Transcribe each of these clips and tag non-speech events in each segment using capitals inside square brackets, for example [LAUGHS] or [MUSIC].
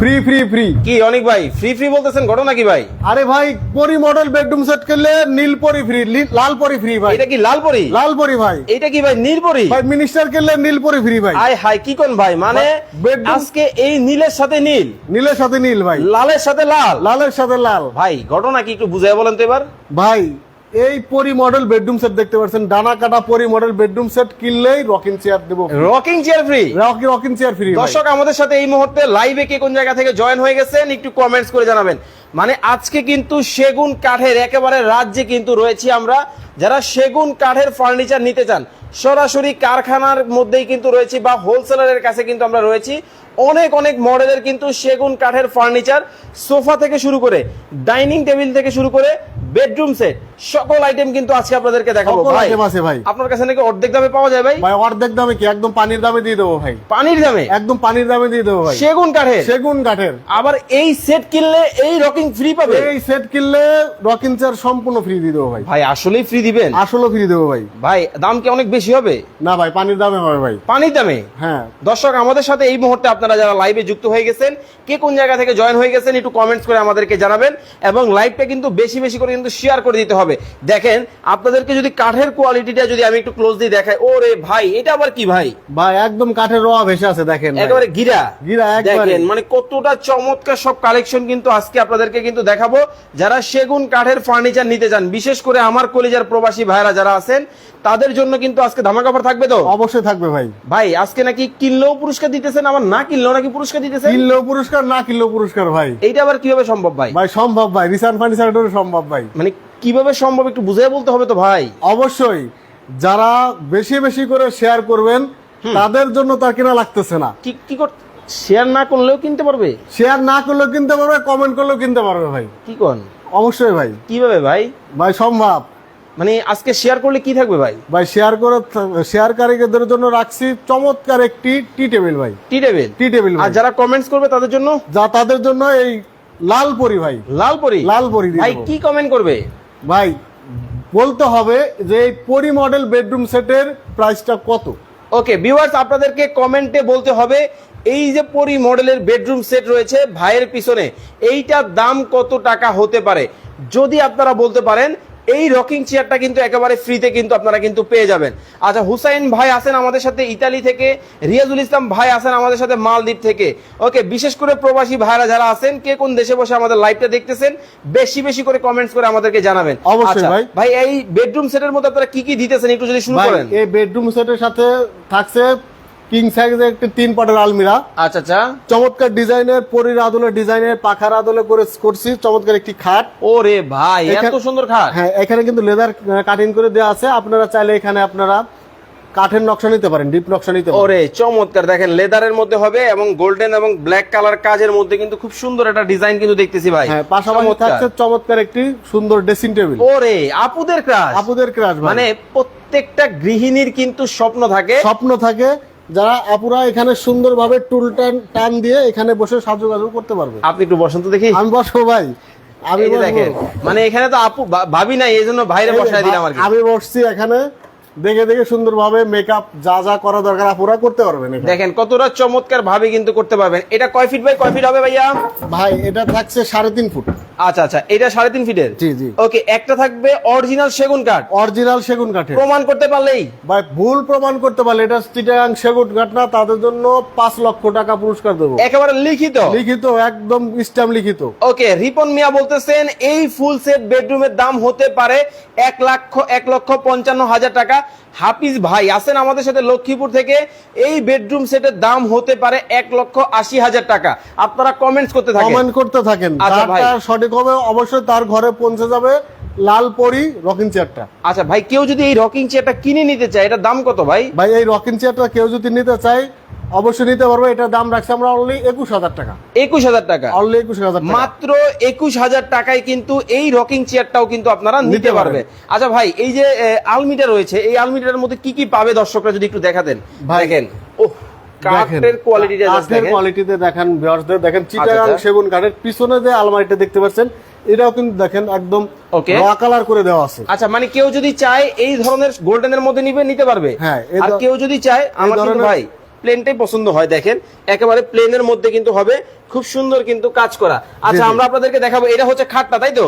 Free free free কি অনেক ভাই ফ্রি ফ্রি বলতেছেন? ঘটনা কি ভাই? আরে ভাই পরি মডেল বেডরুম সেট কিনলে নীল পরি ফ্রি লাল পরি ফ্রি ভাই। এটা কি লালপরি লাল পরি ভাই। এটা কি ভাই নীলপরি ভাই মিনিস্টার কিনলে নীল পরি ফ্রি ভাই। আয় হাই কি কোন ভাই? মানে আজকে এই নীলের সাথে নীল। নীলের সাথে নীল ভাই। লালের সাথে লাল? লালের সাথে লাল। ভাই ঘটনা কি একটু বুঝাই বলেন তো এবার। ভাই এই পরি মডেল বেডরুম সেট দেখতে পাচ্ছেন। ডানা কাটা পরি মডেল বেডরুম সেট কিনলেই রকিং চেয়ার দেবো rocking chair free rocky rocking chair free দর্শক আমাদের সাথে এই মুহূর্তে লাইভে কে কোন জায়গা থেকে জয়েন হয়ে গেছেন একটু কমেন্টস করে জানাবেন। মানে আজকে কিন্তু সেগুন কাঠের একেবারে রাজ্যে কিন্তু রয়েছি আমরা। যারা সেগুন কাঠের ফার্নিচার নিতে চান সরাসরি কারখানার মধ্যেই কিন্তু রয়েছি বা হোলসেলারের কাছে কিন্তু আমরা রয়েছি। অনেক অনেক মডেলের কিন্তু সেগুন কাঠের ফার্নিচার সোফা থেকে শুরু করে ডাইনিং টেবিল থেকে শুরু করে বেডরুম সেট সকল আইটেম কিন্তু আজকে আপনাদেরকে দেখাবো ভাই। আছে ভাই। আপনার কাছে নাকি অর্ধেক দামে পাওয়া যায় ভাই? ভাই অর্ধেক দামে কি? একদম পানির দামে দিয়ে দেবো ভাই। পানির দামে? একদম পানির দামে দিয়ে দেবো ভাই। সেগুন কাঠের? সেগুন কাঠের। আবার এই সেট কিনলে এই রকিং ফ্রি পাবে? এই সেট কিনলে রকিং চেয়ার সম্পূর্ণ ফ্রি দিয়ে দেবো ভাই। ভাই আসলেই ফ্রি দিবেন? আসলে ফ্রি দেবো ভাই। ভাই দাম কি অনেক বেশি হবে? না ভাই পানির দামে হবে ভাই। পানির দামে? হ্যাঁ। দর্শক আমাদের সাথে এই মুহূর্তে আপনারা যারা লাইভে যুক্ত হয়ে গেছেন কে কোন জায়গা থেকে জয়েন হয়ে গেছেন একটু কমেন্টস করে আমাদেরকে জানাবেন এবং লাইভটা কিন্তু বেশি বেশি করে কিন্তু শেয়ার করে দিতে হবে। দেখেন আপনাদেরকে যদি কাঠের কোয়ালিটিটা যদি আমি একটু ক্লোজ দিয়ে দেখাই ওরে ভাই এটা আবার কি ভাই? ভাই একদম কাঠের রোয়া ভেসে আছে দেখেন একেবারে গিরা। গিরা। দেখেন মানে কতটা চমৎকার সব কালেকশন কিন্তু আজকে আপনাদেরকে কিন্তু দেখাবো। যারা সেগুন কাঠের ফার্নিচার নিতে চান বিশেষ করে আমার কলিজার প্রবাসী ভাইরা যারা আছেন তাদের জন্য কিন্তু আজকে ধামাকা অফার থাকবে তো? অবশ্যই থাকবে ভাই। ভাই আজকে নাকি কিনলেও পুরস্কার দিতেছেন আবার না কিনলেও নাকি পুরস্কার দিতেছেন? কিনলেও পুরস্কার না কিনলেও পুরস্কার ভাই। এইটা আবার কীভাবে সম্ভব ভাই? ভাই সম্ভব ভাই রিসার্ন ফার্নিচার সম্ভব ভাই। মানে কীভাবে সম্ভব একটু বুঝিয়ে বলতে হবে তো ভাই? অবশ্যই। যারা বেশি বেশি করে শেয়ার করবেন তাদের জন্য তার কিনা লাগতেছে না। কি কি কর শেয়ার না করলেও কিনতে পারবে? শেয়ার না করলেও কিনতে পারবে কমেন্ট করলেও কিনতে পারবে ভাই। কি কোন? অবশ্যই ভাই। কীভাবে ভাই? ভাই সম্ভব। মানে আজকে শেয়ার করলে কি থাকবে ভাই? ভাই শেয়ার করে শেয়ারকারীদের জন্য রাখছি চমৎকার একটি টি টেবিল ভাই। টি টেবিল টি টেবিল আর যারা কমেন্টস করবে তাদের জন্য? যা তাদের জন্য এই লাল পরি ভাই। লাল পরি? লাল পরি ভাই। কি কমেন্ট করবে? ভাই, বলতে হবে যে এই পরি মডেল বেডরুম সেটের প্রাইসটা কত? ওকে ভিউয়ার্স আপনাদেরকে কমেন্টে বলতে হবে, এই যে পরি মডেলের বেডরুম সেট রয়েছে ভাইয়ের পিছনে, এইটার দাম কত টাকা হতে পারে? যদি আপনারা বলতে পারেন এই রকিং চেয়ারটা কিন্তু একেবারে ফ্রিতে কিন্তু আপনারা কিন্তু পেয়ে যাবেন। আচ্ছা হুসাইন ভাই আছেন আমাদের সাথে ইতালি থেকে রিয়াজুল ইসলাম ভাই আছেন আমাদের সাথে মালদ্বীপ থেকে। ওকে বিশেষ করে প্রবাসী ভাইরা যারা আছেন কে কোন দেশে বসে আমাদের লাইভটা দেখতেছেন বেশি বেশি করে কমেন্টস করে আমাদেরকে জানাবেন। অবশ্যই আচ্ছা, ভাই। ভাই এই বেডরুম সেটের মধ্যে আপনারা কি কি দিতেছেন একটু যদি শুরু করেন। এই বেডরুম সেটের সাথে থাকছে কিং সাইজের একটি তিন পাটের আলমিরা। আচ্ছা আচ্ছা। চমৎকার ডিজাইনের পরির আদলের ডিজাইনের পাখার আদলে করে করছি চমৎকার একটি খাট। ওরে ভাই এত সুন্দর খাট। হ্যাঁ এখানে কিন্তু লেদার কাটিং করে দেওয়া আছে। আপনারা চাইলে এখানে আপনারা কাঠের নকশা নিতে পারেন ডিপ নকশা নিতে পারেন। ওরে চমৎকার। দেখেন লেদারের মধ্যে হবে এবং গোল্ডেন এবং ব্ল্যাক কালার কাজের মধ্যে কিন্তু খুব সুন্দর একটা ডিজাইন কিন্তু দেখতেছি ভাই। হ্যাঁ পাশাপাশি। থাকছে চমৎকার একটি সুন্দর ড্রেসিং টেবিল ওরে আপুদের ক্রাশ আপুদের ক্রাশ মানে প্রত্যেকটা গৃহিণীর কিন্তু স্বপ্ন থাকে। স্বপ্ন থাকে যারা আপুরা এখানে সুন্দরভাবে টুল টান টান দিয়ে এখানে বসে সাজুগাজু করতে পারবে। আপনি একটু বসন্ত দেখি। আমি বসবো ভাই। আমি দেখেন মানে এখানে তো আপু ভাবি নাই এই জন্য বাইরে বসাই বসায় দিলাম আমি বসছি এখানে। দেখে দেখে সুন্দরভাবে মেকআপ যা যা করা দরকার আপুরা করতে পারবেন দেখেন কতটা চমৎকার ভাবে কিন্তু করতে পারবেন। এটা কয় ফিট বাই কয় ফিট হবে ভাইয়া? ভাই এটা থাকছে সাড়ে তিন ফুট। আচ্ছা আচ্ছা এটা সাড়ে তিন ফিটের জি, জি। ওকে একটা থাকবে অরিজিনাল সেগুন কাঠ। অরিজিনাল সেগুন কাঠের। প্রমাণ করতে পারলেই? ভাই ভুল প্রমাণ করতে পারলে এটা চিটাগাং সেগুন কাঠ না তাদের জন্য পাঁচ লক্ষ টাকা পুরস্কার দেবো। একেবারে লিখিত? লিখিত একদম স্ট্যাম্প লিখিত। ওকে রিপন মিয়া বলতেছেন এই ফুল সেট বেডরুমের দাম হতে পারে এক লক্ষ এক লক্ষ পঞ্চান্ন হাজার টাকা। হাফিজ ভাই আছেন আমাদের সাথে লক্ষ্মীপুর থেকে। এই বেডরুম সেটের দাম হতে পারে এক লক্ষ আশি হাজার টাকা। আপনারা কমেন্টস করতে থাকেন। কমেন্ট করতে থাকেন। আচ্ছা সঠিক হবে অবশ্যই তার ঘরে পৌঁছে যাবে লাল পরি রকিং চেয়ারটা আচ্ছা ভাই কেউ যদি এই রকিং চেয়ারটা কিনে নিতে চায় এটা দাম কত ভাই? ভাই এই রকিং চেয়ারটা কেউ যদি নিতে চায় অবশ্যই নিতে পারবে। এটার দাম রাখছি আমরা অনলি একুশ হাজার টাকা। একুশ হাজার টাকা। অনলি একুশ হাজার টাকা। মাত্র একুশ হাজার টাকায় কিন্তু এই রকিং চেয়ারটাও কিন্তু আপনারা নিতে পারবে আচ্ছা ভাই এই যে আলমিটা রয়েছে এই আলমিটার মধ্যে কি কি পাবে দর্শকরা যদি একটু দেখাতেন? ভাই, দেখেন। ও কাঠের কোয়ালিটিটা দেখেন। কোয়ালিটিতে দেখেন ভিউয়ার্সদের দেখেন চিটাগাং আচ্ছা। সেগুন কাঠের পিছনে যে আলমারিটা দেখতে পাচ্ছেন এটাও কিন্তু দেখেন একদম Okay. র কালার করে দেওয়া আছে। আচ্ছা মানে কেউ যদি চায় এই ধরনের গোল্ডেনের মধ্যে নিবে নিতে পারবে? হ্যাঁ, আর কেউ যদি চায় আমার ভাই প্লেনটাই পছন্দ হয় দেখেন। একেবারে প্লেনের মধ্যে কিন্তু হবে খুব সুন্দর কিন্তু কাজ করা। আচ্ছা আমরা আপনাদেরকে দেখাবো এটা হচ্ছে খাটটা তাই তো?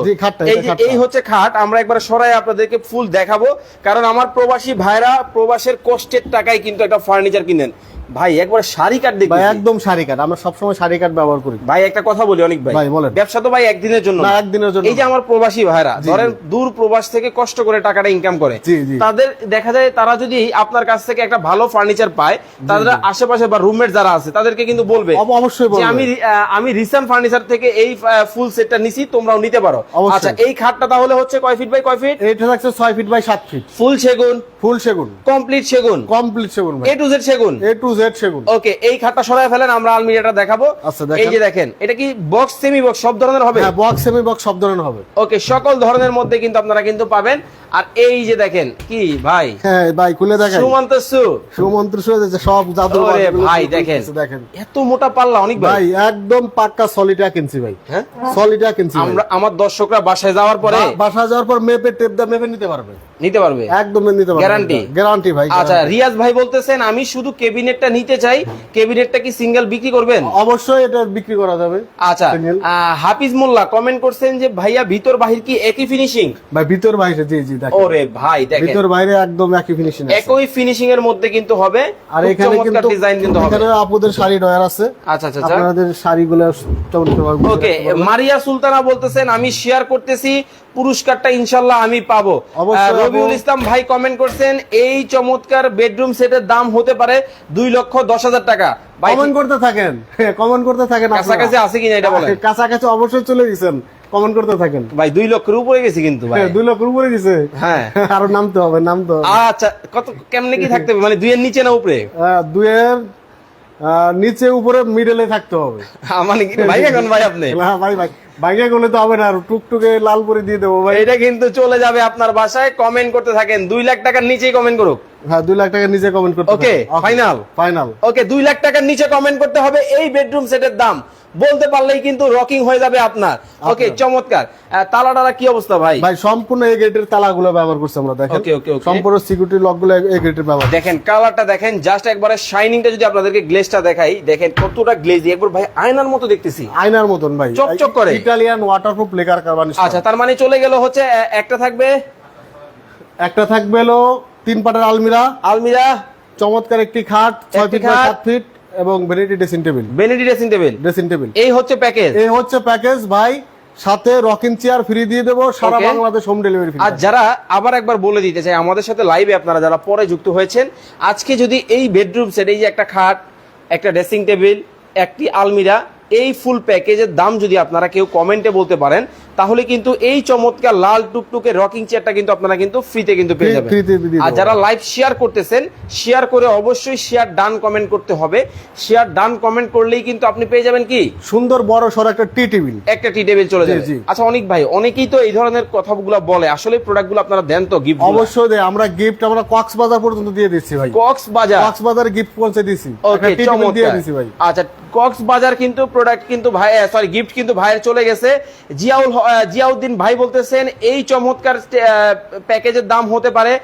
এই যে এই হচ্ছে খাট আমরা একবার সরাই আপনাদেরকে ফুল দেখাবো। কারণ আমার প্রবাসী ভাইরা প্রবাসের কষ্টের টাকায় কিন্তু একটা ফার্নিচার কিনেন। ভাই একবার শাড়ি কাট দেখি ভাই একদম শাড়ি কাঠ আমরা সবসময় শাড়ি কাঠ ব্যবহার করি। ভাই একটা কথা বলি অনেক ভাই। ভাই, বলেন। ব্যবসা তো ভাই একদিনের জন্য না। একদিনের জন্য এই যে আমার প্রবাসী ভাইরা ধরেন দূর প্রবাস থেকে কষ্ট করে টাকাটা ইনকাম করে। তাদের দেখা যায় তারা যদি আপনার কাছ থেকে একটা ভালো ফার্নিচার পায় তাদের আশেপাশে বা রুমমেট যারা আছে তাদেরকে কিন্তু বলবে অব- অবশ্যই যে বলবে। আমি আমি রিসেন্ট ফার্নিচার থেকে এই ফুল সেটটা নিছি তোমরাও নিতে পারো। আচ্ছা এই খাটটা তাহলে হচ্ছে কয় ফিট বাই কয় ফিট এইটা থাকছে ছয় ফিট বাই সাত ফিট ফুল সেগুন। ফুল সেগুন। কমপ্লিট সেগুন। কমপ্লিট সেগুন এ টু জেড সেগুন। এ টু জেড সেগুন। ওকে এই খাটটা সরাই ফেলেন আমরা আলমিরাটা দেখাবো। আচ্ছা, এই যে দেখেন এটা কি বক্স সেমি বক্স সব ধরনের হবে? হ্যাঁ বক্স সেমি বক্স সব ধরনের হবে। ওকে সকল ধরনের মধ্যে কিন্তু আপনারা কিন্তু পাবেন। আর এই যে দেখেন কি ভাই? হ্যাঁ ভাই খুলে দেখেন সুমন্ত সু। শুয়ে যাচ্ছে সব জাদু ওরে ভাই দেখেন। দেখেন। এত মোটা পাল্লা অনেক ভাই। ভাই একদম পাক্কা সলিড এক ইঞ্চি ভাই। হ্যাঁ? ইঞ্চি ভাই। আমরা আমার দর্শকরা বাসায় যাওয়ার পরে বা- বাসা যাওয়ার পর মেপে টেপ দা মেপে নিতে পারবে। নিতে পারবে? একদম নিতে পারবে। Guarantee? গ্যারান্টি ভাই আচ্ছা রিয়াজ ভাই বলতেছেন আমি শুধু কেবিনেটটা নিতে চাই কেবিনেটটা কি সিঙ্গেল বিক্রি করবেন? অবশ্যই এটা বিক্রি করা যাবে আচ্ছা হাফিজ মোল্লা কমেন্ট করছেন যে ভাইয়া ভিতর বাহির কি একই ফিনিশিং ভাই ভিতর বাইরে জি জি দেখেন। ওরে ভাই দেখেন। ভিতর বাইরে একদম একই ফিনিশিং আছে। একই ফিনিশিং এর মধ্যে কিন্তু হবে। আর এখানে কিন্তু ডিজাইন কিন্তু হবে। এখানে আপুদের শাড়ি ডয়ার আছে। আচ্ছা আচ্ছা আচ্ছা। আপনাদের শাড়িগুলো ওকে মারিয়া সুলতানা বলতেছেন আমি শেয়ার করতেছি পুরস্কারটা ইনশাল্লাহ আমি পাবো। রবিউল ইসলাম ভাই কমেন্ট করছেন এই চমৎকার বেডরুম সেটের দাম হতে পারে দুই লক্ষ দশ হাজার টাকা। ভাই কমেন্ট করতে থাকেন। [LAUGHS] কমেন্ট করতে থাকেন কাছাকাছি আছে কিনা এটা বলেন। [LAUGHS] কাছাকাছি অবশ্যই চলে গেছেন। কমেন্ট করতে থাকেন। ভাই দুই লক্ষের উপরে গেছি কিন্তু ভাই। হ্যাঁ, দুই লক্ষ উপরে গেছে। হ্যাঁ। [LAUGHS] আরও নামতে হবে নামতে হবে। আচ্ছা কত কেমনে কি থাকতে হবে? মানে দুইয়ের নিচে না উপরে? আহ, দুইয়ের নিচে উপরে মিডলে থাকতে হবে। মানে কি ভাই এখন ভাই আপনি? না ভাই ভাই। বাইকে গেলে তো হবে না টুকটুকে লাল করে দিয়ে দেবো ভাই। এটা কিন্তু চলে যাবে আপনার বাসায়। কমেন্ট করতে থাকেন। দুই লাখ টাকার নিচেই কমেন্ট করুক। হ্যাঁ লাখ টাকা নিচে কমেন্ট করতে Okay, final? Final okay lakh টাকার নিচে কমেন্ট করতে হবে এই বেডরুম সেটের দাম। বলতে পারলেই কিন্তু রকিং হয়ে যাবে আপনার। ওকে চমৎকার। আহ, তালা টালা কি অবস্থা ভাই? ভাই সম্পূর্ণ এই গেটের তালাগুলো ব্যবহার করছি আমরা দেখেন. সম্পূর্ণ সিকিউরিটি লকগুলো এই গেটের ব্যবহার দেখেন কালারটা দেখেন জাস্ট একবারে শাইনিংটা যদি আপনাদেরকে গ্লেজটা দেখাই দেখেন কতটা গ্লেজি একবার ভাই আয়নার মতো দেখতেছি। আয়নার মতন ভাই। চকচক করে। ইটালিয়ান ওয়াটারপ্রুফ লেকার কারবানি আচ্ছা তার মানে চলে গেল হচ্ছে একটা থাকবে একটা থাকবে হলো তিন পাটের আলমিরা আলমিরা চমৎকার একটি খাট ছয় ফিট। সাত ফিট এবং vanity dressing table vanity dressing table dressing table এই হচ্ছে প্যাকেজ এই হচ্ছে প্যাকেজ ভাই। সাথে রকিং চেয়ার ফ্রি দিয়ে দেবো সারা. বাংলাদেশ হোম ডেলিভারি ফ্রি আর যারা আবার একবার বলে দিতে চাই আমাদের সাথে লাইভে আপনারা যারা পরে যুক্ত হয়েছেন আজকে যদি এই বেডরুম সেট এই যে একটা খাট একটা ড্রেসিং টেবিল একটি আলমিরা এই ফুল প্যাকেজের দাম যদি আপনারা কেউ কমেন্টে বলতে পারেন তাহলে কিন্তু এই চমৎকার লাল টুকটুকে রকিং চেয়ারটা কিন্তু আপনারা কিন্তু ফ্রিতে কিন্তু পেয়ে যাবেন। আর যারা লাইভ শেয়ার করতেছেন শেয়ার করে অবশ্যই শেয়ার ডান কমেন্ট করতে হবে। শেয়ার ডান কমেন্ট করলেই কিন্তু আপনি পেয়ে যাবেন কি? সুন্দর বড় সর একটা টি টেবিল একটা টি টেবিল চলে যাবে। আচ্ছা অনেক ভাই অনেকেই তো এই ধরনের কথাগুলো বলে। আসলে প্রোডাক্টগুলো আপনারা দেন তো গিফট অবশ্যই দেয়। আমরা গিফট আমরা কক্সবাজার পর্যন্ত দিয়ে দিচ্ছি ভাই। কক্স বাজার কক্সবাজার গিফট পৌঁছে দিছি ওকে দিয়ে দিছি ভাই। আচ্ছা কক্স বাজার কিন্তু প্রোডাক্ট কিন্তু ভাই সরি গিফট কিন্তু ভাইয়ের চলে গেছে। জিয়াউল জিয়াউদ্দিন ভাই বলতেছেন এই চমৎকার প্যাকেজের দাম হতে পারে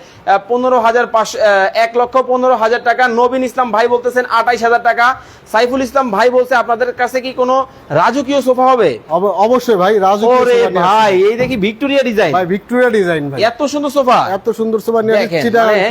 পনেরো হাজার পাঁচশো এক লক্ষ পনেরো হাজার টাকা। নবীন ইসলাম ভাই বলতেছেন আঠাইশ হাজার টাকা। সাইফুল ইসলাম ভাই বলছে আপনাদের কাছে কি কোনো রাজকীয় সোফা হবে? অব- অবশ্যই ভাই ভাই এই দেখি ভিক্টোরিয়া ডিজাইন। ভাই ভিক্টোরিয়া ডিজাইন ভাই। এত সুন্দর সোফা। এত সুন্দর সোফা নিয়ে মানে।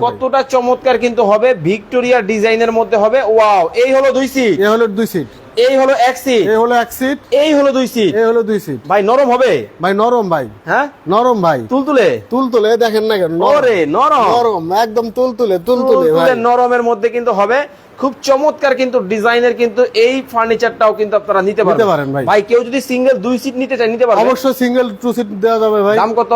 কতটা চমৎকার কিন্তু হবে ভিক্টোরিয়া ডিজাইনের মধ্যে হবে। ওয়াও এই হলো দুই সিট এ হলো দুই সিট এই হলো এক সিট এ হলো এক সিট এই হলো দুই সিট এ হলো দুই সিট ভাই নরম হবে? ভাই নরম ভাই। হ্যাঁ? নরম ভাই। তুলতুলে? তুলতুলে দেখেন না কেন। ওরে নরম। নরম একদম তুলতুলে তুলতুলে ভাই। নরমের মধ্যে কিন্তু হবে। খুব চমৎকার কিন্তু ডিজাইনের কিন্তু এই ফার্নিচারটাও কিন্তু আপনারা নিতে পারেন পারেন ভাই। ভাই কেউ যদি সিঙ্গেল দুই সিট নিতে চায় নিতে পারবে? অবশ্যই সিঙ্গেল টু সিট দেওয়া যাবে ভাই। দাম কত?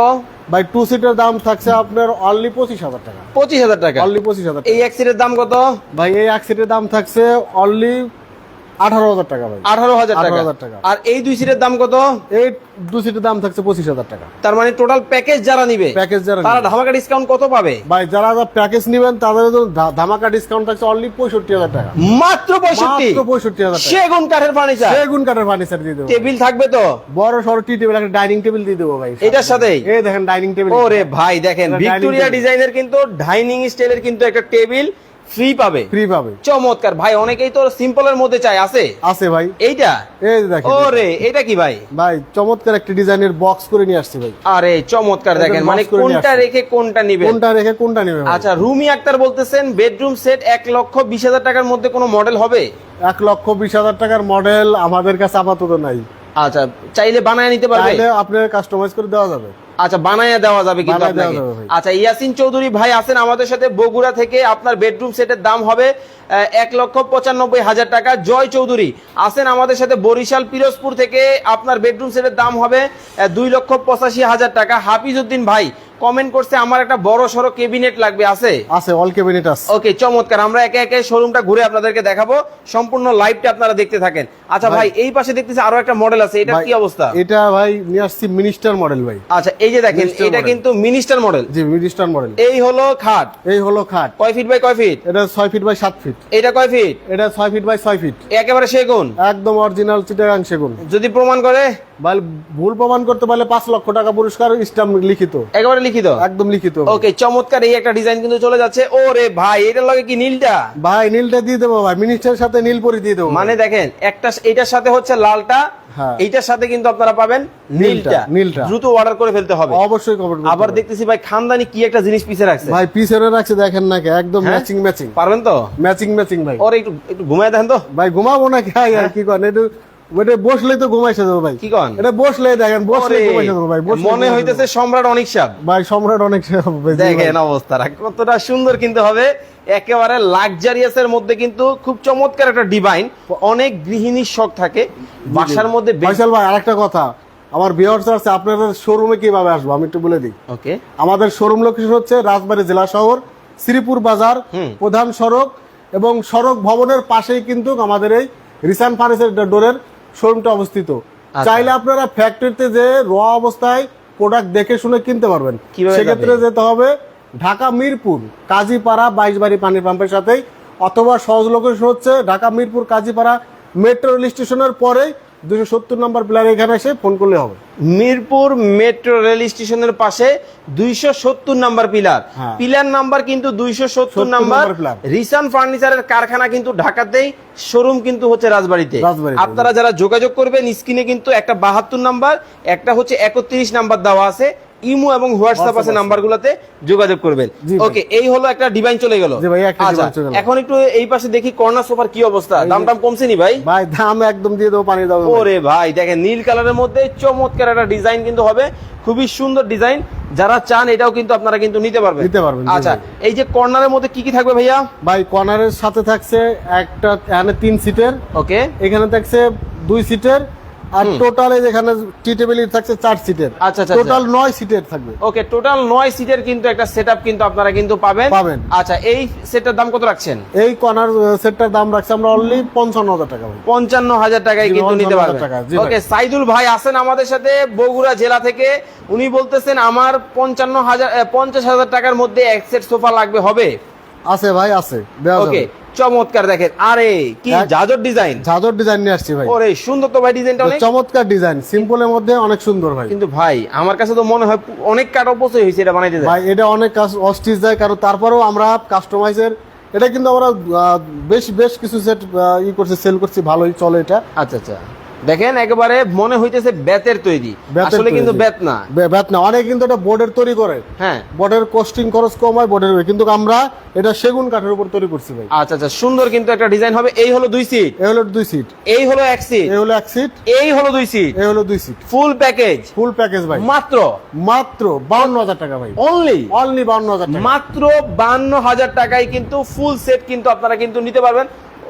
ভাই টু সিটের দাম থাকছে আপনার অনলি পঁচিশ হাজার টাকা। পঁচিশ হাজার টাকা। অনলি পঁচিশ হাজার এই এক সিটের দাম কত? ভাই এই এক সিটের দাম থাকছে অনলি আঠারো হাজার টাকা ভাই। আঠারো হাজার 18,000 টাকা। আর এই দুই সিটের দাম কত? এই টু সিটের দাম থাকছে পঁচিশ হাজার টাকা। তার মানে টোটাল প্যাকেজ যারা নিবে প্যাকেজ যারা তারা ধামাকা ডিসকাউন্ট কত পাবে? ভাই যারা যারা প্যাকেজ নেবেন তাদের ধামাকা ডিসকাউন্ট থাকছে অনলি পঁয়ষট্টি হাজার টাকা। মাত্র পঁয়ষট্টি? পঁয়ষট্টি হাজার সেগুন কাঠের ফার্নিচার সেগুন কাঠের ফার্নিচার দিয়ে দেবো। টেবিল থাকবে তো? বড় সড়ো টি টেবিল একটা ডাইনিং টেবিল দিয়ে দেবো ভাই। এটার সাথেই এই দেখেন ডাইনিং টেবিল ওরে ভাই দেখেন ভিক্টোরিয়া ডিজাইনের কিন্তু ডাইনিং স্টাইলের কিন্তু একটা টেবিল ফ্রি পাবে। ফ্রি পাবে। চমৎকার। ভাই অনেকেই তো সিম্পলের মধ্যে চাই আছে? আছে ভাই। এইটা? এই দেখেন ওরে এটা কি ভাই? ভাই চমৎকার একটা ডিজাইনের বক্স করে নিয়ে আসছি ভাই। আরে চমৎকার দেখেন। মানে কোনটা রেখে কোনটা নিবেন? কোনটা রেখে কোনটা নেবে? আচ্ছা রুমি আক্তার বলতেছেন বেডরুম সেট এক লক্ষ বিশ হাজার টাকার মধ্যে কোনো মডেল হবে? এক লক্ষ বিশ হাজার টাকার মডেল আমাদের কাছে আপাতত নাই। আচ্ছা চাইলে বানায় নিতে পারবে? আপনার কাস্টমাইজ করে দেওয়া যাবে। আচ্ছা বানাইয়া দেওয়া যাবে কিন্তু আপনাকে। আচ্ছা ইয়াসিন চৌধুরী ভাই আছেন আমাদের সাথে। বগুড়া থেকে আপনার বেডরুম সেটের দাম হবে এক লক্ষ পঁচানব্বই হাজার টাকা। জয় চৌধুরী আছেন আমাদের সাথে। বরিশাল পিরোজপুর থেকে আপনার বেডরুম সেটের দাম হবে দুই লক্ষ পঁচাশি হাজার টাকা। হাফিজ উদ্দিন ভাই কমেন্ট করছে আমার একটা বড় সড়ো কেবিনেট লাগবে আছে? আছে অল ক্যাবিনেট আছে। ওকে চমৎকার। আমরা একে একে শোরুমটা ঘুরে আপনাদেরকে দেখাবো। সম্পূর্ণ লাইভটা আপনারা দেখতে থাকেন। আচ্ছা ভাই। এই পাশে দেখতেছি আরও একটা মডেল আছে। এটা কি অবস্থা? এটা ভাই নিয়ে আসছি মিনিস্টার মডেল ভাই। আচ্ছা এই যে দেখেন এটা কিন্তু মিনিস্টার মডেল জি মিনিস্টার মডেল এই হলো খাট। এই হলো খাট। কয় ফিট বাই কয় ফিট এটা ছয় ফিট বাই সাত ফিট এটা কয় ফিট এটা ছয় ফিট বাই ছয় ফিট একেবারে সেগুন? একদম অরিজিনাল চিটাগাং সেগুন। যদি প্রমাণ করে। ভুল প্রমাণ করতে পারলে পাঁচ লক্ষ টাকা পুরস্কার স্টাম্প লিখিত। একেবারে লিখিত? একদম লিখিত। ওকে চমৎকার এই একটা ডিজাইন কিন্তু চলে যাচ্ছে। ওরে ভাই এটার লগে কি নীলটা? ভাই নীলটা দিয়ে দেবো ভাই মিনিস্টারের সাথে নীল পরি দিয়ে দেবো মানে দেখেন একটা এইটার সাথে হচ্ছে লালটা হ্যাঁ। এইটার সাথে কিন্তু আপনারা পাবেন নীলটা, নীলটা। দ্রুত অর্ডার করে ফেলতে হবে। অবশ্যই আবার দেখতেছি ভাই খানদানি কি একটা জিনিস পিছে রাখছে। ভাই পিছনে রাখছে দেখেন না একদম হ্যাঁ? ম্যাচিং ম্যাচিং পারবেন তো? ম্যাচিং ম্যাচিং ভাই। ওর একটু একটু ঘুমায় দেখেন তো। ভাই ঘুমাবো না খাই কি করেন? একটু ওটা বসলেই তো ঘুমাইছে দেবো ভাই। কি কন? এটা বসলে দেখেন বসলে ঘুমাইছে দেবো ভাই মনে হইতেছে সম্রাট অনেক সাপ ভাই সম্রাট অনেক ভাই। দেখেন অবস্থাটা কতটা সুন্দর কিন্তু হবে। একেবারে লাক্সারিয়াস এর মধ্যে কিন্তু খুব চমৎকার একটা ডিভাইন অনেক গৃহিণীর শখ থাকে। বাসার মধ্যে ফয়সাল ভাই আরেকটা কথা আমার বিয়ার্স আছে আপনাদের শোরুমে কীভাবে আসব? আমি একটু বলে দিই। ওকে আমাদের শোরুম লোকেশন হচ্ছে রাজবাড়ী জেলা শহর শ্রীপুর বাজার প্রধান সড়ক এবং সড়ক ভবনের পাশেই কিন্তু আমাদের এই রিসান ফার্নিচার ডোরের শোরুমটা অবস্থিত। আচ্ছা। চাইলে আপনারা ফ্যাক্টরিতে যে র অবস্থায় প্রোডাক্ট দেখে শুনে কিনতে পারবেন। সেক্ষেত্রে যেতে হবে ঢাকা মিরপুর কাজীপাড়া বাইশ বাড়ি পানির পাম্পের সাথেই। অথবা সহজ লোকেশন হচ্ছে ঢাকা মিরপুর কাজীপাড়া মেট্রো রেল স্টেশনের পরেই দুশো সত্তর নম্বর প্লেয়ার এখানে এসে ফোন করলে হবে। মিরপুর মেট্রো রেল স্টেশনের পাশে দুইশো সত্তর নাম্বার পিলার। হ্যাঁ। পিলার নাম্বার কিন্তু দুইশো সত্তর নাম্বার। রিসান ফার্নিচারের কারখানা কিন্তু ঢাকাতেই শোরুম কিন্তু হচ্ছে রাজবাড়িতে। রাজবাড়িতে। আপনারা যারা যোগাযোগ করবেন স্ক্রিনে কিন্তু একটা বাহাত্তর নাম্বার একটা হচ্ছে একত্রিশ নাম্বার দেওয়া আছে। ইমো এবং হোয়াটসঅ্যাপ আছে। নাম্বারগুলোতে যোগাযোগ করবেন। ওকে এই হলো একটা ডিভাইন চলে গেল। জি আচ্ছা design চলে গেল। এখন একটু এই পাশে দেখি কর্নার সোফার কি অবস্থা। দাম টাম কমছে নি ভাই? ভাই দাম একদম দিয়ে দেবো পানি দাও ওরে ভাই দেখেন নীল কালারের মধ্যে চমৎকার একটা ডিজাইন কিন্তু হবে। খুবই সুন্দর ডিজাইন। যারা চান এটাও কিন্তু আপনারা কিন্তু নিতে পারবেন। নিতে পারবেন, আচ্ছা এই যে কর্নারের মধ্যে কি কি থাকবে ভাইয়া? ভাই কর্নারের সাথে থাকছে একটা এখানে তিন সিটের ওকে। এখানে থাকছে দুই সিটের আর টোটাল এখানে টি টেবিল থাকছে চার সিটের। আচ্ছা, আচ্ছা, টোটাল নয় সিটের থাকবে। ওকে টোটাল নয় সিটের কিন্তু একটা সেটআপ কিন্তু আপনারা কিন্তু পাবেন। পাবেন। আচ্ছা এই সেটটার দাম কত রাখছেন? এই কর্নার সেটটার দাম রাখছে আমরা অনলি পঞ্চান্ন হাজার টাকা পঞ্চান্ন হাজার টাকায় কিন্তু নিতে 55,000 পারবেন। ওকে সাইদুল ভাই আছেন আমাদের সাথে বগুড়া জেলা থেকে। উনি বলতেছেন আমার পঞ্চান্ন হাজার পঞ্চাশ হাজার টাকার মধ্যে এক সেট সোফা লাগবে হবে? আছে ভাই আছে। ওকে চমৎকার দেখেন। আরে কি জাজর ডিজাইন। জাজর ডিজাইন নিয়ে আসছি ভাই। ওরে সুন্দর তো ভাই ডিজাইনটা অনেক। চমৎকার ডিজাইন সিম্পলের মধ্যে অনেক সুন্দর ভাই। কিন্তু ভাই আমার কাছে তো মনে হয় অনেক কাট অপচয় হয়েছে এটা বানাইতে ভাই এটা অনেক কাজ অস্টিচ যায় কারণ তারপরেও আমরা কাস্টমাইজের এটা কিন্তু আমরা বেশ বেশ কিছু সেট ই করছি সেল করছি ভালোই চলে এটা। আচ্ছা আচ্ছা। দেখেন একেবারে মনে হইতেছে বেতের তৈরি। আসলে কিন্তু। বেত না। বে- ব্যাট না। অনেক কিন্তু এটা বোর্ডের তৈরি করে। হ্যাঁ। বোর্ডের কস্টিং খরচ কম হয় বোর্ডের কিন্তু আমরা এটা সেগুন কাঠের উপর তৈরি করছি ভাই। আচ্ছা আচ্ছা সুন্দর কিন্তু একটা ডিজাইন হবে। এই হলো দুই সিট এই হলো দুই সিট এই হলো এক সিট এই হলো এক সিট এই হলো দুই সিট এই হলো দুই seat full package full package ভাই। মাত্র? মাত্র বাউন্ন হাজার টাকা ভাই। অনলি অনলি বাউন্ন হাজার টাকা। মাত্র বান্ন হাজার টাকায় কিন্তু ফুল সেট কিন্তু আপনারা কিন্তু নিতে পারবেন।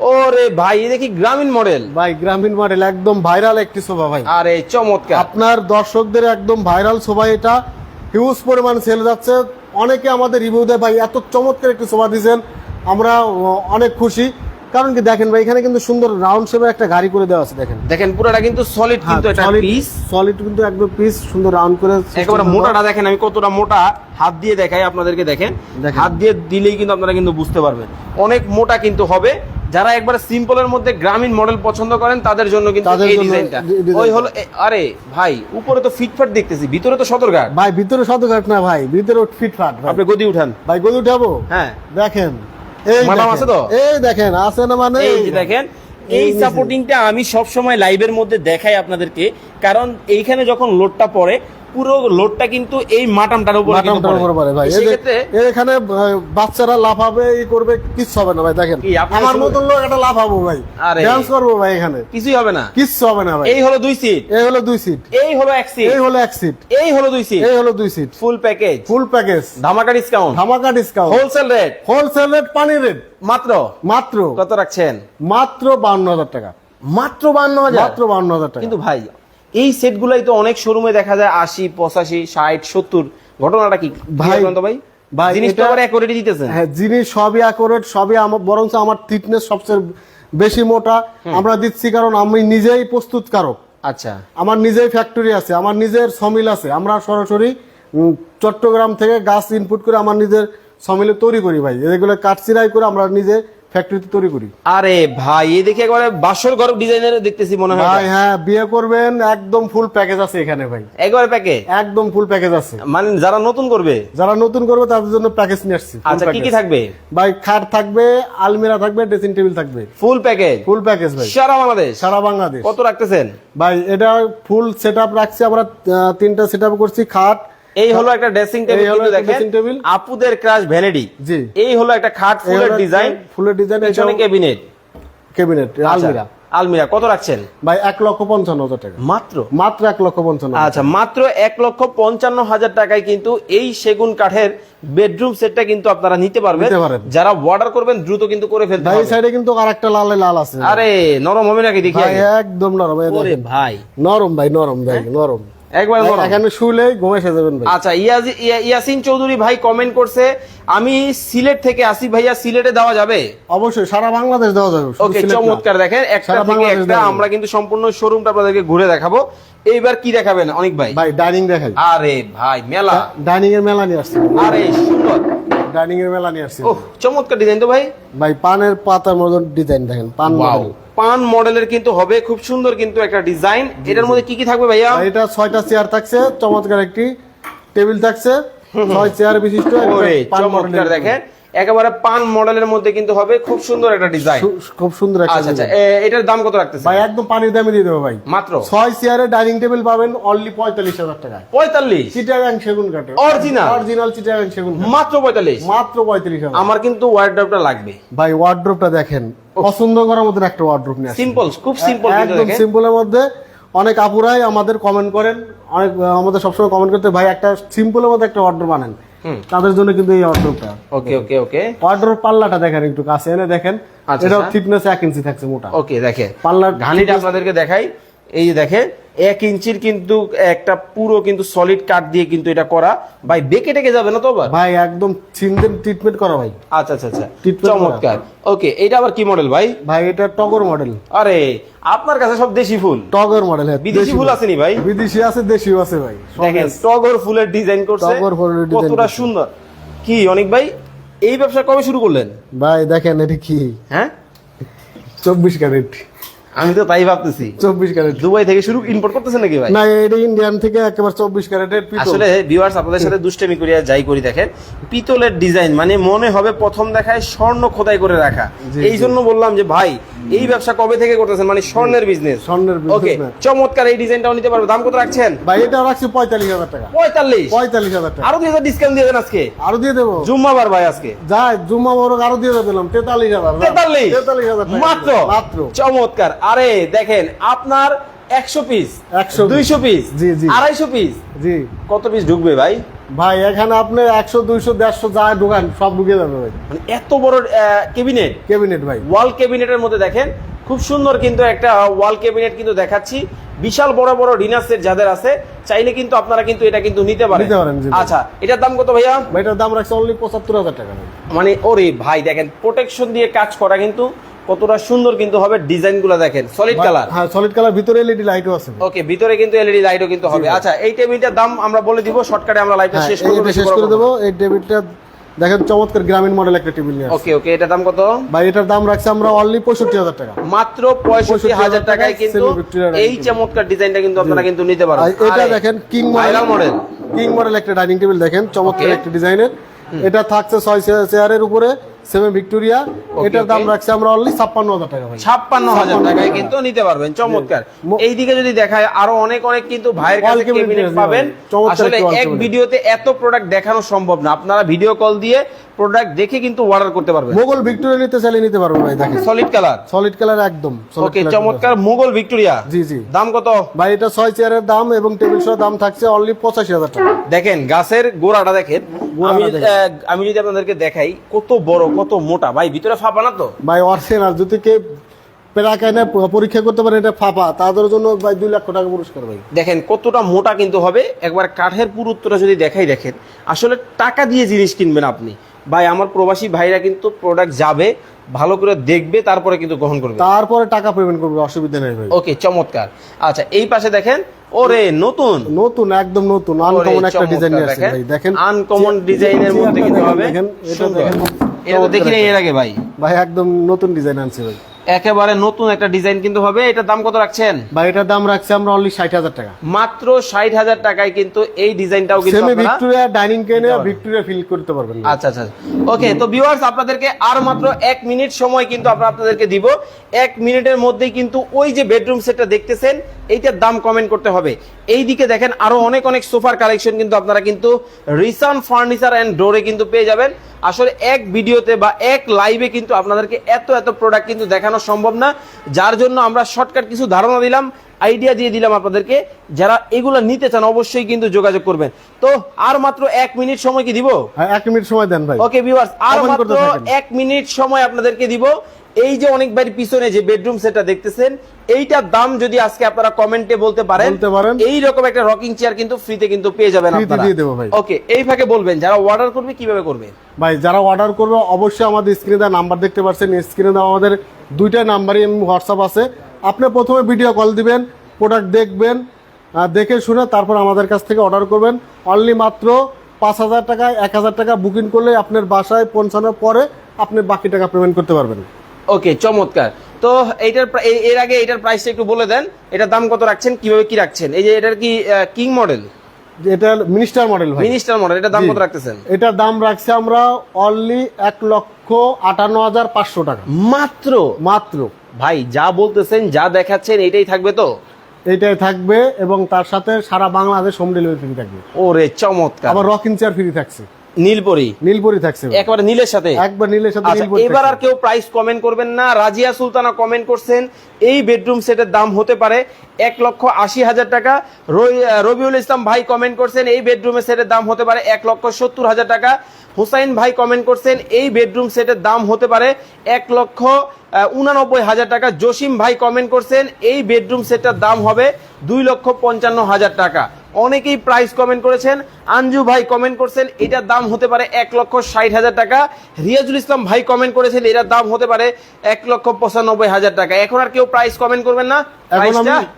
ওরে ভাই দেখি গ্রামীণ মডেল। ভাই গ্রামীণ মডেল একদম ভাইরাল একটি সোফা ভাই। আরে চমৎকার। আপনার দর্শকদের একদম ভাইরাল সোফা এটা। হিউজ পরিমাণ সেল যাচ্ছে। অনেকে আমাদের রিভিউ দেয় ভাই এত চমৎকার একটি সোফা দিয়েছেন। আমরা অনেক খুশি। কারণ কি দেখেন ভাই এখানে কিন্তু সুন্দর রাউন্ড শেপের একটা গাড়ি করে দেওয়া আছে দেখেন। দেখেন পুরোটা কিন্তু সলিড কিন্তু এটা পিস সলিড কিন্তু একদম পিস সুন্দর রাউন্ড করে একেবারে মোটাটা দেখেন আমি কতটা মোটা হাত দিয়ে দেখাই আপনাদেরকে দেখেন। হাত দিয়ে দিলেই কিন্তু আপনারা কিন্তু বুঝতে পারবেন। অনেক মোটা কিন্তু হবে। যারা একবার সিম্পলের মধ্যে গ্রামীণ মডেল পছন্দ করেন তাদের জন্য কিন্তু এই ডিজাইনটা ওই হলো আরে ভাই উপরে তো ফিটফাট দেখতেছি ভিতরে তো সদরঘাট ভাই ভিতরে শতঘাট না ভাই ভিতরে ফিটফাট আপনি গদি উঠান। ভাই গদি উঠাবো? হ্যাঁ। দেখেন। এই দেখেন, আছে তো? এই দেখেন আছে না মানে? এই দেখেন এই এই সাপোর্টিংটা আমি সবসময় লাইভের মধ্যে দেখাই আপনাদেরকে। কারণ এইখানে যখন লোডটা পড়ে পুরো লোডটা কিন্তু এই মাটামটার উপর মাটামটার উপর পড়ে ভাই। এই যে- সেক্ষেত্রে এখানে বাচ্চারা লাফাবে ই করবে কিচ্ছু হবে না ভাই দেখেন। আমার মতন লোক একটা লাফাবো ভাই। ডান্স করব ভাই এখানে। কিছুই হবে না। কিচ্ছু হবে না ভাই। এই হলো দুই সিট এই হলো দুই সিট এই হলো এক সিট এই হলো এক সিট এই হলো দুই সিট এই হলো দুই seat full package full package ধামাকা ডিসকাউন্ট ধামাকা discount wholesale rate wholesale rate পানি রেট মাত্র? মাত্র। কত রাখছেন? মাত্র বান্ন হাজার টাকা। মাত্র বান্ন হাজার? মাত্র বান্ন হাজার টাকা। কিন্তু ভাই এই সেটগুলাই তো অনেক শোরুমে দেখা যায় আশি পঁচাশি ষাট সত্তর। ঘটনাটা কি? ভাই, ভাই? জিনিসটা আবার অ্যাকুরেটই হ্যাঁ জিনিস সবই অ্যাকোরেট সবই আমার বরঞ্চ আমার থিকনেস সবচেয়ে বেশি মোটা। আমরা দিচ্ছি কারণ আমি নিজেই প্রস্তুতকারক। আচ্ছা। আমার নিজেই ফ্যাক্টরি আছে আমার নিজের সমিল আছে। আমরা সরাসরি চট্টগ্রাম থেকে গাছ ইনপুট করে আমার নিজের সমিলে তৈরি করি ভাই। এগুলো কাঠ কাঠচিরাই করে আমরা নিজে ফ্যাক্টরিতে তৈরি করি। আরে ভাই এই দেখে একবারে বাসর ঘর ডিজাইনের দেখতেছি মনে হয় ভাই হ্যাঁ বিয়ে করবেন একদম ফুল প্যাকেজ আছে এখানে ভাই। একবারে প্যাকে একদম ফুল প্যাকেজ আছে। মানে যারা নতুন করবে? যারা নতুন করবে তাদের জন্য প্যাকেজ নিয়ে আসছি আচ্ছা কি কি থাকবে? ভাই খাট থাকবে আলমিরা থাকবে ড্রেসিং টেবিল থাকবে। ফুল প্যাকেজ ফুল প্যাকেজ ভাই। সারা বাংলাদেশ? সারা বাংলাদেশ। কত রাখতেছেন? ভাই এটা ফুল সেট আপ রাখছি আমরা তিনটা সেট আপ করছি খাট এই হলো একটা ড্রেসিং টেবিল কিন্তু দেখেন আপুদের ক্রাশ ভ্যানিটি জি। এই হলো একটা খাট ফুলের ডিজাইন ফুলের ডিজাইন পিছনে ক্যাবিনেট ক্যাবিনেট আলমিরা। আলমিরা কত রাখছেন? ভাই এক লক্ষ পঞ্চান্ন হাজার টাকা। মাত্র? মাত্র এক লক্ষ পঞ্চান্ন আচ্ছা মাত্র এক লক্ষ পঞ্চান্ন হাজার টাকায় কিন্তু এই সেগুন কাঠের বেডরুম সেটটা কিন্তু আপনারা নিতে পারবেন। যারা অর্ডার করবেন দ্রুত কিন্তু করে ফেলতে ভাই এই সাইডে কিন্তু আরেকটা লালে লাল আছে। আরে নরম হবে নাকি? দেখি একদম নরম। ভাই। নরম ভাই নরম ভাই নরম। একবার এখানে শুলে ঘুমে এসে যাবেন ভাই। আচ্ছা ইয়াজি ইয়াসিন চৌধুরী ভাই কমেন্ট করছে আমি সিলেট থেকে আসি ভাইয়া সিলেটে দেওয়া যাবে? অবশ্যই সারা বাংলাদেশ দেওয়া যাবে। ওকে চমৎকার দেখেন একটা থেকে একটা আমরা কিন্তু সম্পূর্ণ শোরুমটা আপনাদেরকে ঘুরে দেখাবো। এইবার কি দেখাবেন অনেক ভাই? ভাই ডাইনিং দেখাই। আরে ভাই মেলা। ডাইনিং এর মেলা নিয়ে আসছে। আরে সুন্দর। ডাইনিং এর মেলা নিয়ে আসছে। চমৎকার ডিজাইন তো ভাই। ভাই পানের পাতার মতন ডিজাইন দেখেন পান। পান মডেলের কিন্তু হবে খুব সুন্দর কিন্তু একটা ডিজাইন। এটার মধ্যে কি কি থাকবে ভাইয়া? এটা ছয়টা চেয়ার থাকছে চমৎকার একটি টেবিল থাকছে। ছয় চেয়ার বিশিষ্ট চমৎকার দেখেন। একেবারে পান মডেলের মধ্যে কিন্তু হবে খুব সুন্দর একটা ডিজাইন। খুব সুন্দর আচ্ছা আচ্ছা এটার দাম কত রাখতেছে ভাই একদম পানির দামে দিয়ে দেবো ভাই। মাত্র? ছয় চেয়ারে ডাইনিং টেবিল পাবেন অনলি পঁয়তাল্লিশ হাজার টাকা পঁয়তাল্লিশ? চিটাগাং সেগুন কাঠে Original? অরিজিনাল চিটাগাং সেগুন মাত্র পঁয়তাল্লিশ? মাত্র হাজার। আমার কিন্তু ওয়ার্ডটা লাগবে। ভাই ওয়ার্ড্রোপটা দেখেন পছন্দ করার মতন একটা ওয়ার্ড্রোপ নিয়ে সিম্পল খুব সিম্পল একদম সিম্পলের মধ্যে অনেক আপুরাই আমাদের কমেন্ট করেন অনেক আমাদের সবসময় কমেন্ট করতে ভাই একটা সিম্পলের মধ্যে একটা অর্ডার বানান তাদের জন্য কিন্তু এই অর্ডারটা ওকে ওকে ওকে অর্ডার পাল্লাটা দেখেন একটু কাছে এনে দেখেন। এটা এটাও আচ্ছা। থিকনেস এক ইঞ্চি থাকছে মোটা। ওকে দেখে। পাল্লার ঘানিটা আপনাদেরকে দেখাই। এই যে দেখেন এক ইঞ্চির কিন্তু একটা পুরো কিন্তু সলিড কাঠ দিয়ে কিন্তু এটা করা। ভাই বেঁকে টেকে যাবে না তো আবার? ভাই একদম ছিনদেন ট্রিটমেন্ট করা ভাই। আচ্ছা আচ্ছা আচ্ছা। চমৎকার। ওকে এটা আবার কি মডেল ভাই? ভাই এটা টগর মডেল আরে আপনার কাছে সব দেশি ফুল? টগর মডেল হ্যাঁ বিদেশি ফুল আসেনি ভাই? বিদেশি আছে দেশিও আছে ভাই। দেখেন টগর ফুলের ডিজাইন করছে। টগর ফুলের ডিজাইন কতটা সুন্দর। কি অনেক ভাই? এই ব্যবসা কবে শুরু করলেন? ভাই দেখেন এটা কি? হ্যাঁ? চব্বিশ ক্যারেট। আমি তো তাই ভাবতেছি। চব্বিশ ক্যারেট। দুবাই থেকে শুরু ইম্পোর্ট করতেছেন নাকি ভাই? না এটা ইন্ডিয়ান থেকে একেবারে চব্বিশ ক্যারেটের আসলে ভিউয়ার্স আপনাদের সাথে দুষ্টামি করিয়া যাই করি দেখেন। পিতলের ডিজাইন মানে মনে হবে প্রথম দেখায় স্বর্ণ খোদাই করে রাখা। এই জন্য বললাম যে ভাই এই ব্যবসা কবে থেকে করতেছেন? মানে স্বর্ণের বিজনেস স্বর্ণের ওকে চমৎকার এই ডিজাইনটাও নিতে পারবে। দাম কত রাখছেন? ভাই এটা রাখছি পঁয়তাল্লিশ হাজার টাকা। পঁয়তাল্লিশ? পঁয়তাল্লিশ হাজার টাকা। আরও দুই হাজার ডিসকাউন্ট দিয়ে দেন আজকে? আরও দিয়ে দেবো। জুম্মাবার ভাই আজকে। যাই জুম্মা বড় আরও দিয়ে দিলাম। তেতাল্লিশ হাজার তেতাল্লিশ? তেতাল্লিশ হাজার টাকা। মাত্র? মাত্র। চমৎকার। আরে দেখেন আপনার একশো পিস একশো দুইশো পিস জি, জি। আড়াইশো পিস জি। কত পিস ঢুকবে ভাই? ভাই এখানে আপনি একশো দুইশো দেড়শো যা ঢুকান সব ঢুকে যাবে ভাই। মানে এত বড় কেবিনেট ক্যাবিনেট ভাই। ওয়াল ক্যাবিনেটের মধ্যে দেখেন খুব সুন্দর কিন্তু একটা ওয়াল ক্যাবিনেট কিন্তু দেখাচ্ছি। বিশাল বড় বড় ডিনার সেট যাদের আছে চাইলে কিন্তু আপনারা কিন্তু এটা কিন্তু নিতে পারেন। নিতে পারেন, আচ্ছা এটার দাম কত ভাইয়া? ভাই এটার দাম রাখছে অনলি পঁচাত্তর হাজার টাকা মানে ওরে ভাই দেখেন প্রোটেকশন দিয়ে কাজ করা কিন্তু কতটা সুন্দর কিন্তু হবে ডিজাইনগুলো দেখেন সলিড কালার হ্যাঁ সলিড কালার ভিতরে এলইডি লাইটও আছে। ওকে ভিতরে কিন্তু এলইডি লাইটও কিন্তু হবে। আচ্ছা এই টেবিলটার দাম আমরা বলে দিব শর্টকাটে আমরা লাইভটা হ্যাঁ শেষ করব এটা শেষ করে দেবো এই টেবিলটা দেখেন চমৎকার গ্রামীণ মডেল একটা টেবিল নিয়ে ওকে ওকে এটার দাম কত? ভাই এটার দাম রাখছে আমরা অনলি পঁয়ষট্টি হাজার টাকা। মাত্র পঁয়ষট্টি হাজার টাকায় কিন্তু এই চমৎকার ডিজাইনটা কিন্তু আপনারা কিন্তু নিতে পারেন এটা দেখেন king model model king model একটা ডাইনিং টেবিল দেখেন চমৎকার একটা ডিজাইনের এটা থাকছে ছয় চেয়ারের উপরে। সেভেন ভিক্টোরিয়া এটার দাম. রাখছি আমরা অনলি ছাপ্পান্ন হাজার টাকা ছাপ্পান্ন হাজার টাকায় কিন্তু নিতে পারবেন চমৎকার। এইদিকে যদি দেখায় আরও অনেক অনেক কিন্তু ভাইয়ের কাছে কেবিনেট পাবেন। আসলে এক। ভিডিওতে এত প্রোডাক্ট দেখানো সম্ভব না। আপনারা ভিডিও কল দিয়ে প্রোডাক্ট দেখে কিন্তু অর্ডার করতে পারবেন মোগল ভিক্টোরিয়া নিতে চাইলে নিতে পারবে ভাই দেখেন। সলিড কালার সলিড কালার একদম ওকে চমৎকার। মুঘল ভিক্টোরিয়া? জি জি। দাম কত? ভাই এটা ছয় চেয়ারের দাম এবং টেবিল সহ দাম থাকছে অনলি পঁচাশি হাজার টাকা। দেখেন গাছের গোড়াটা দেখেন। আমি আমি যদি আপনাদেরকে দেখাই কত বড় কত মোটা। ভাই ভিতরে ফাঁপা না তো? ভাই অরিজিনাল। যদি কে পরীক্ষা করতে পারে এটা ফাঁপা। তাদের জন্য ভাই দুই লক্ষ টাকা পুরস্কার ভাই। দেখেন কতটা মোটা কিন্তু হবে। একবার কাঠের পুরুত্বটা যদি দেখাই দেখেন আসলে টাকা দিয়ে জিনিস কিনবেন আপনি। ভাই আমার প্রবাসী ভাইরা কিন্তু প্রোডাক্ট যাবে ভালো করে দেখবে তারপরে কিন্তু গ্রহণ করবে। তারপরে টাকা পেমেন্ট করবে অসুবিধা নেই ভাই। ওকে চমৎকার। আচ্ছা এই পাশে দেখেন ওরে নতুন। নতুন একদম নতুন আনকমন একটা ডিজাইন আসছে ভাই দেখেন। আনকমন ডিজাইনের মধ্যে কিন্তু হবে। দেখেন এটা দেখেন। এটা তো দেখি এর আগে ভাই। ভাই একদম নতুন ডিজাইন আনছে ভাই। একেবারে নতুন একটা ডিজাইন কিন্তু হবে। এটার দাম কত রাখছেন? ভাই এটার দাম রাখছি আমরা অনলি ষাট হাজার টাকা। মাত্র ষাট হাজার টাকায় কিন্তু এই ডিজাইনটাও কিন্তু ভিক্টোরিয়া ডাইনিং কেনে ভিক্টোরিয়া ফিল করতে পারবেন। আচ্ছা আচ্ছা। ওকে তো ভিউয়ার্স আপনাদেরকে আর মাত্র এক মিনিট সময় কিন্তু আমরা আপনাদেরকে দিব। এক মিনিটের মধ্যেই কিন্তু ওই যে বেডরুম সেটটা দেখতেছেন এইটার দাম কমেন্ট করতে হবে। এই দিকে দেখেন আরও অনেক অনেক সোফার কালেকশন কিন্তু আপনারা কিন্তু রিসান ফার্নিচার এন্ড ডোরে কিন্তু পেয়ে যাবেন। আসলে এক ভিডিওতে বা এক লাইভে কিন্তু আপনাদেরকে এত এত প্রোডাক্ট কিন্তু দেখানো সম্ভব না। যার জন্য আমরা শর্টকাট কিছু ধারণা দিলাম আইডিয়া দিয়ে দিলাম আপনাদেরকে। যারা এগুলো নিতে চান অবশ্যই কিন্তু যোগাযোগ করবেন। তো আর মাত্র এক মিনিট সময় কি দিব? হ্যাঁ, এক মিনিট সময় দেন ভাই। ওকে ভিউয়ার্স আর মাত্র এক মিনিট সময় আপনাদেরকে দিব। এই যে অনেক বাড়ি পিছনে যে বেডরুম সেটা দেখতেছেন এইটার দাম যদি আজকে আপনারা কমেন্টে বলতে পারেন। এই রকম একটা রকিং চেয়ার কিন্তু ফ্রিতে কিন্তু পেয়ে যাবেন আপনারা। ভাই। ওকে এই ফাঁকে বলবেন যারা অর্ডার করবে কীভাবে করবে? ভাই যারা অর্ডার করবে অবশ্যই আমাদের স্ক্রিনে দেওয়া নাম্বার দেখতে পাচ্ছেন। স্ক্রিনে দেওয়া আমাদের দুইটা নাম্বারই হোয়াটসঅ্যাপ আছে। আপনি প্রথমে ভিডিও কল দিবেন প্রোডাক্ট দেখবেন দেখে শুনে তারপর আমাদের কাছ থেকে অর্ডার করবেন। অনলি মাত্র পাঁচ হাজার টাকা এক হাজার টাকা বুকিং করলে আপনার বাসায় পৌঁছানোর পরে আপনি বাকি টাকা পেমেন্ট করতে পারবেন। ওকে চমৎকার। তো এইটার এর আগে এটার প্রাইসটা একটু বলে দেন। এটার দাম কত রাখছেন? কীভাবে কি রাখছেন? এই যে এটার কি কিং মডেল এটা মিনিস্টার মডেল ভাই। মিনিস্টার মডেল এটার দাম কত রাখতেছেন? এটার দাম রাখছি আমরা অনলি এক লক্ষ আটান্ন হাজার পাঁচশো টাকা। মাত্র? মাত্র। ভাই যা বলতেছেন যা দেখাচ্ছেন এটাই থাকবে তো? এইটাই থাকবে এবং তার সাথে সারা বাংলাদেশ হোম ডেলিভারি ফ্রি থাকবে। ওরে চমৎকার। আবার রকিং চেয়ার ফ্রি থাকছে। নীলপরি। নীলপরি থাকছে একবারে নীলের সাথে। একবার নীলের সাথে আচ্ছা এবার আর কেউ প্রাইস কমেন্ট করবেন না। রাজিয়া সুলতানা কমেন্ট করছেন এই বেডরুম সেটের দাম হতে পারে এক লক্ষ আশি হাজার টাকা। রবিউল ইসলাম ভাই কমেন্ট করছেন এই বেডরুমের সেটের দাম হতে পারে এক লক্ষ সত্তর হাজার টাকা। হুসাইন ভাই কমেন্ট করছেন এই বেডরুম সেটের দাম হতে পারে এক লক্ষ উনানব্বই হাজার টাকা। জসিম ভাই কমেন্ট করছেন এই বেডরুম সেটটার দাম হবে দুই লক্ষ পঞ্চান্ন হাজার টাকা। অনেকেই প্রাইস কমেন্ট করেছেন আঞ্জু ভাই কমেন্ট করছেন এটার দাম হতে পারে এক লক্ষ ষাট হাজার টাকা। রিয়াজুল ইসলাম ভাই কমেন্ট করেছেন এটার দাম হতে পারে এক লক্ষ পঁচানব্বই হাজার টাকা। এখন আর কেউ প্রাইস কমেন্ট করবেন না?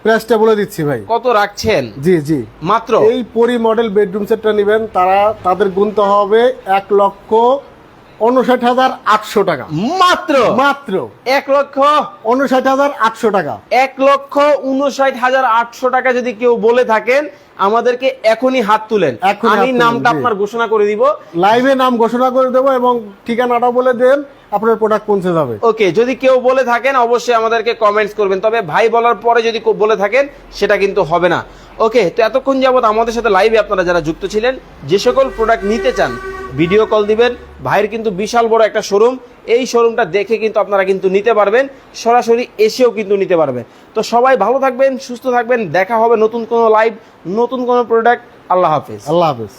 প্রাইসটা বলে দিচ্ছি ভাই। কত রাখছেন? জি জি। মাত্র? এই পরি মডেল বেডরুম সেটটা নেবেন তারা তাদের গুনতে হবে এক লক্ষ উনষাট হাজার আটশো টাকা। মাত্র? মাত্র। এক লক্ষ? উনষাট হাজার আটশো টাকা। এক লক্ষ উনষাট হাজার আটশো টাকা যদি কেউ বলে থাকেন আমাদেরকে এখনই হাত তুলেন। আমি নামটা আপনার ঘোষণা করে দিব। লাইভে নাম ঘোষণা করে দেবো এবং ঠিকানাটা বলে দেন আপনার প্রোডাক্ট পৌঁছে যাবে। ওকে যদি কেউ বলে থাকেন অবশ্যই আমাদেরকে কমেন্টস করবেন। তবে ভাই বলার পরে যদি বলে থাকেন সেটা কিন্তু হবে না। ওকে তো এতক্ষণ যাবত আমাদের সাথে লাইভে আপনারা যারা যুক্ত ছিলেন যে সকল প্রোডাক্ট নিতে চান ভিডিও কল দিবেন। ভাইয়ের কিন্তু বিশাল বড় একটা শোরুম এই শোরুমটা দেখে কিন্তু আপনারা কিন্তু নিতে পারবেন। সরাসরি এসেও কিন্তু নিতে পারবেন। তো সবাই ভালো থাকবেন, সুস্থ থাকবেন। দেখা হবে নতুন কোনো লাইভ নতুন কোনো প্রোডাক্ট আল্লাহ হাফিজ। আল্লাহ হাফেজ।